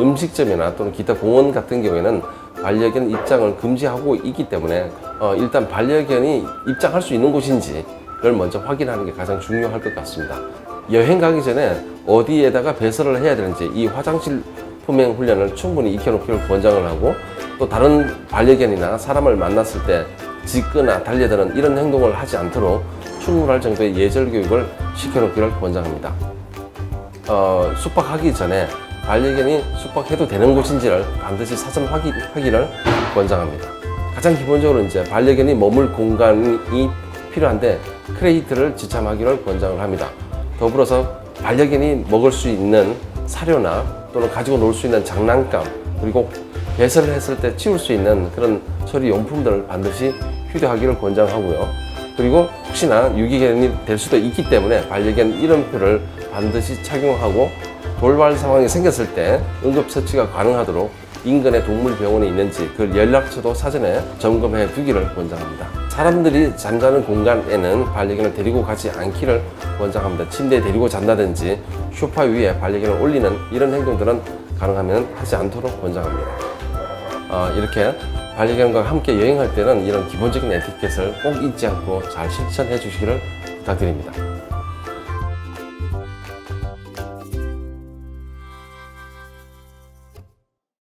음식점이나 또는 기타 공원 같은 경우에는 반려견 입장을 금지하고 있기 때문에 어, 일단 반려견이 입장할 수 있는 곳인지를 먼저 확인하는 게 가장 중요할 것 같습니다. 여행 가기 전에 어디에다가 배설을 해야 되는지 이 화장실 품행 훈련을 충분히 익혀놓기를 권장을 하고 또 다른 반려견이나 사람을 만났을 때 짖거나 달려드는 이런 행동을 하지 않도록 충분할 정도의 예절 교육을 시켜놓기를 권장합니다. 어, 숙박하기 전에 반려견이 숙박해도 되는 곳인지를 반드시 사전 확인, 확인을 권장합니다. 가장 기본적으로 이제 반려견이 머물 공간이 필요한데 크레이트를 지참하기를 권장을 합니다. 더불어서 반려견이 먹을 수 있는 사료나 또는 가지고 놀 수 있는 장난감 그리고 배설을 했을 때 치울 수 있는 그런 처리 용품들을 반드시 휴대하기를 권장하고요. 그리고 혹시나 유기견이 될 수도 있기 때문에 반려견 이름표를 반드시 착용하고 돌발 상황이 생겼을 때 응급 처치가 가능하도록 인근의 동물병원에 있는지 그 연락처도 사전에 점검해 두기를 권장합니다. 사람들이 잠자는 공간에는 반려견을 데리고 가지 않기를 권장합니다. 침대에 데리고 잔다든지 소파 위에 반려견을 올리는 이런 행동들은 가능하면 하지 않도록 권장합니다. 어, 이렇게 반려견과 함께 여행할 때는 이런 기본적인 에티켓을 꼭 잊지 않고 잘 실천해 주시기를 부탁드립니다.